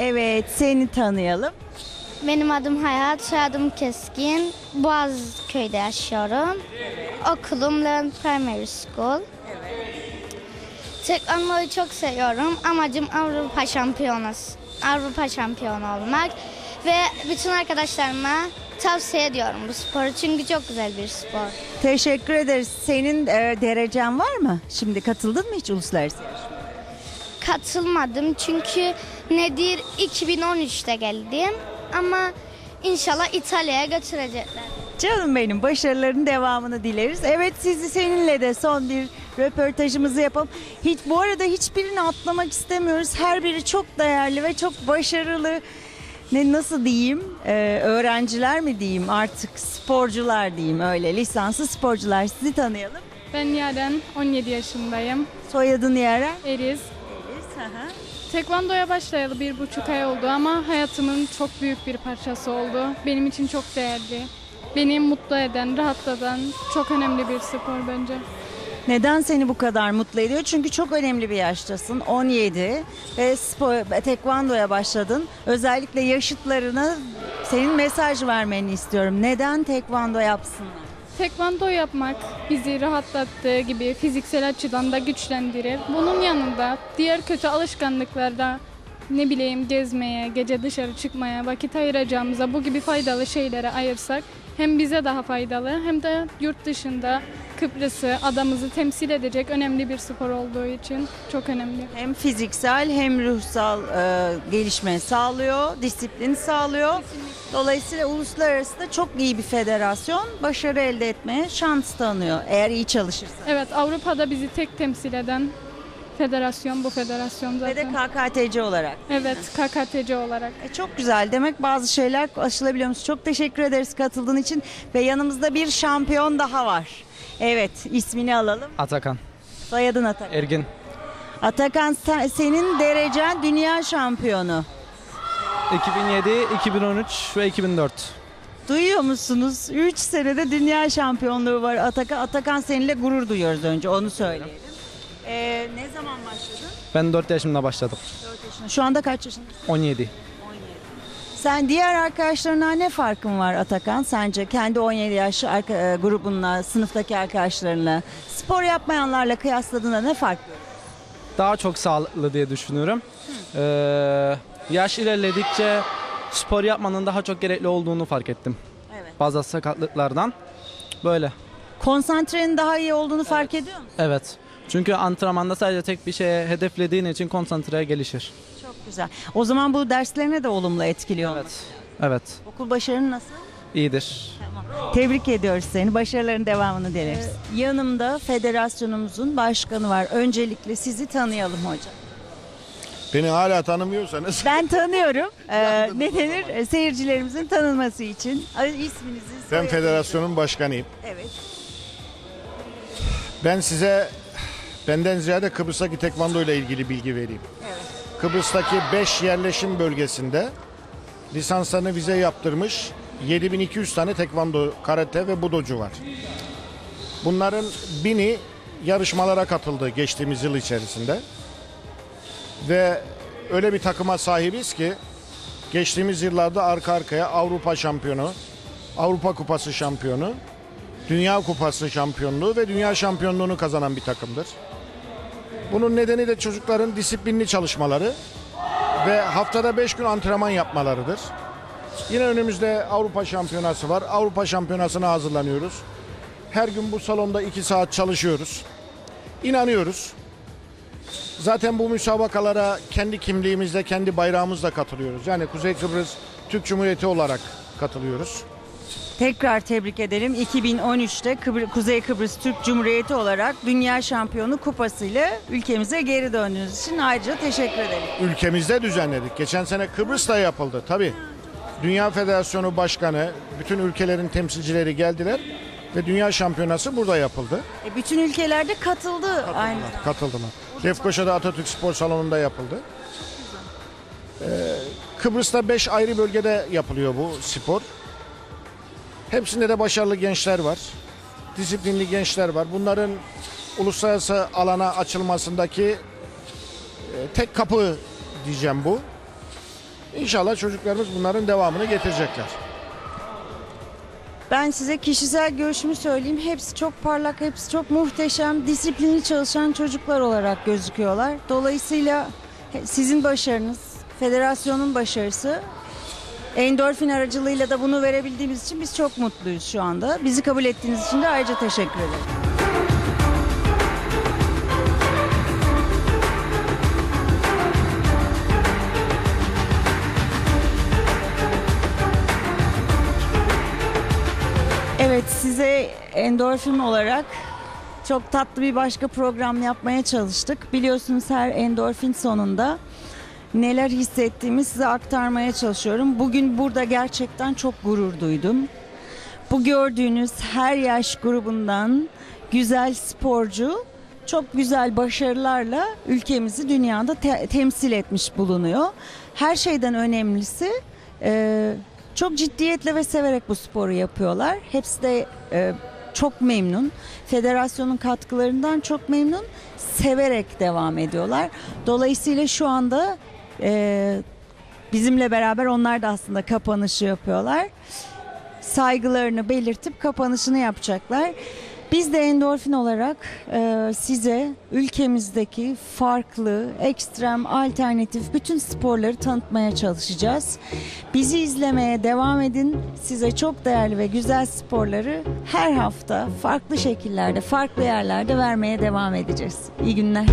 Evet, seni tanıyalım. Benim adım Hayat, soyadım Keskin. Boğazköy'de yaşıyorum. Okulum Learn Primary School. Tekvandoyu çok seviyorum. Amacım Avrupa şampiyonası, Avrupa şampiyonu olmak. Ve bütün arkadaşlarıma tavsiye ediyorum bu sporu. Çünkü çok güzel bir spor. Teşekkür ederiz. Senin e, derecen var mı? Şimdi katıldın mı hiç uluslararası yarışmaya? Katılmadım çünkü nedir 2013'te geldim. Ama inşallah İtalya'ya götürecekler. Canım benim başarıların devamını dileriz. Evet sizi seninle de son bir röportajımızı yapalım. Hiç bu arada hiçbirini atlamak istemiyoruz. Her biri çok değerli ve çok başarılı. Ne nasıl diyeyim? Ee, öğrenciler mi diyeyim? Artık sporcular diyeyim öyle. Lisanslı sporcular. Sizi tanıyalım. Ben Yaren, 17 yaşındayım. Soyadın Yaren. Eriz. Tekvandoya başlayalı bir buçuk ay oldu ama hayatımın çok büyük bir parçası oldu. Benim için çok değerli. Beni mutlu eden, rahatlatan çok önemli bir spor bence. Neden seni bu kadar mutlu ediyor? Çünkü çok önemli bir yaştasın. 17 ve spor, tekvandoya başladın. Özellikle yaşıtlarına senin mesaj vermeni istiyorum. Neden tekvando yapsınlar? Tekvando yapmak bizi rahatlattığı gibi fiziksel açıdan da güçlendirir. Bunun yanında diğer kötü alışkanlıklarda ne bileyim gezmeye, gece dışarı çıkmaya vakit ayıracağımıza bu gibi faydalı şeylere ayırsak hem bize daha faydalı hem de yurt dışında Kıbrıs'ı, adamızı temsil edecek önemli bir spor olduğu için çok önemli. Hem fiziksel hem ruhsal e, gelişme sağlıyor, disiplin sağlıyor. Dolayısıyla uluslararası da çok iyi bir federasyon başarı elde etmeye şans tanıyor eğer iyi çalışırsa. Evet Avrupa'da bizi tek temsil eden federasyon bu federasyon Ve de zaten. KKTC olarak. Evet KKTC olarak. E, çok güzel. Demek bazı şeyler aşılabiliyormuş. Çok teşekkür ederiz katıldığın için. Ve yanımızda bir şampiyon daha var. Evet, ismini alalım. Atakan, Soyadın Atakan. Ergin. Atakan sen- senin derecen dünya şampiyonu. 2007, 2013 ve 2004. Duyuyor musunuz? 3 senede dünya şampiyonluğu var Atakan. Atakan seninle gurur duyuyoruz önce onu söyleyelim. Ee, ne zaman başladın? Ben 4 yaşımda başladım. 4 yaşında. Şu anda kaç yaşındasın? 17. Sen diğer arkadaşlarına ne farkın var Atakan? Sence kendi 17 yaş arka, e, grubunla, sınıftaki arkadaşlarınla, spor yapmayanlarla kıyasladığında ne fark? Daha çok sağlıklı diye düşünüyorum. Ee, yaş ilerledikçe spor yapmanın daha çok gerekli olduğunu fark ettim. Evet. Bazı sakatlıklardan. Böyle. Konsantrenin daha iyi olduğunu fark ediyor musun? Evet. Çünkü antrenmanda sadece tek bir şeye hedeflediğin için konsantre gelişir. Güzel. O zaman bu derslerine de olumlu etkiliyor. Evet. Evet. Okul başarın nasıl? İyidir. Tebrik ediyoruz seni. Başarıların devamını dileriz. Yanımda federasyonumuzun başkanı var. Öncelikle sizi tanıyalım hocam. Beni hala tanımıyorsanız Ben tanıyorum. Ee, ne denir? Ee, Seyircilerimizin tanınması için. İsminizi, ben federasyonun başkanıyım. Evet. Ben size benden ziyade Kıbrıs'taki tekvando ile ilgili bilgi vereyim. Kıbrıs'taki 5 yerleşim bölgesinde lisanslarını vize yaptırmış 7200 tane tekvando, karate ve budocu var. Bunların bini yarışmalara katıldı geçtiğimiz yıl içerisinde. Ve öyle bir takıma sahibiz ki geçtiğimiz yıllarda arka arkaya Avrupa şampiyonu, Avrupa Kupası şampiyonu, Dünya Kupası şampiyonluğu ve Dünya şampiyonluğunu kazanan bir takımdır. Bunun nedeni de çocukların disiplinli çalışmaları ve haftada 5 gün antrenman yapmalarıdır. Yine önümüzde Avrupa Şampiyonası var. Avrupa Şampiyonası'na hazırlanıyoruz. Her gün bu salonda 2 saat çalışıyoruz. İnanıyoruz. Zaten bu müsabakalara kendi kimliğimizle, kendi bayrağımızla katılıyoruz. Yani Kuzey Kıbrıs Türk Cumhuriyeti olarak katılıyoruz. Tekrar tebrik edelim. 2013'te Kıbr- Kuzey Kıbrıs Türk Cumhuriyeti olarak Dünya Şampiyonu kupasıyla ülkemize geri döndüğünüz için ayrıca teşekkür ederim. ülkemizde düzenledik. Geçen sene Kıbrıs'ta yapıldı tabii. Dünya Federasyonu Başkanı, bütün ülkelerin temsilcileri geldiler ve Dünya Şampiyonası burada yapıldı. E, bütün ülkelerde katıldı aynı. Katıldılar. Lefkoşa'da Atatürk Spor Salonu'nda yapıldı. Ee, Kıbrıs'ta 5 ayrı bölgede yapılıyor bu spor. Hepsinde de başarılı gençler var. Disiplinli gençler var. Bunların uluslararası alana açılmasındaki e, tek kapı diyeceğim bu. İnşallah çocuklarımız bunların devamını getirecekler. Ben size kişisel görüşümü söyleyeyim. Hepsi çok parlak, hepsi çok muhteşem, disiplinli çalışan çocuklar olarak gözüküyorlar. Dolayısıyla sizin başarınız, federasyonun başarısı, endorfin aracılığıyla da bunu verebildiğimiz için biz çok mutluyuz şu anda. Bizi kabul ettiğiniz için de ayrıca teşekkür ederim. Evet size endorfin olarak çok tatlı bir başka program yapmaya çalıştık. Biliyorsunuz her endorfin sonunda neler hissettiğimi size aktarmaya çalışıyorum. Bugün burada gerçekten çok gurur duydum. Bu gördüğünüz her yaş grubundan güzel sporcu çok güzel başarılarla ülkemizi dünyada te- temsil etmiş bulunuyor. Her şeyden önemlisi e, çok ciddiyetle ve severek bu sporu yapıyorlar. Hepsi de e, çok memnun. Federasyonun katkılarından çok memnun. Severek devam ediyorlar. Dolayısıyla şu anda e, bizimle beraber onlar da aslında kapanışı yapıyorlar saygılarını belirtip kapanışını yapacaklar. Biz de endorfin olarak e, size ülkemizdeki farklı, ekstrem, alternatif bütün sporları tanıtmaya çalışacağız. Bizi izlemeye devam edin. Size çok değerli ve güzel sporları her hafta farklı şekillerde, farklı yerlerde vermeye devam edeceğiz. İyi günler.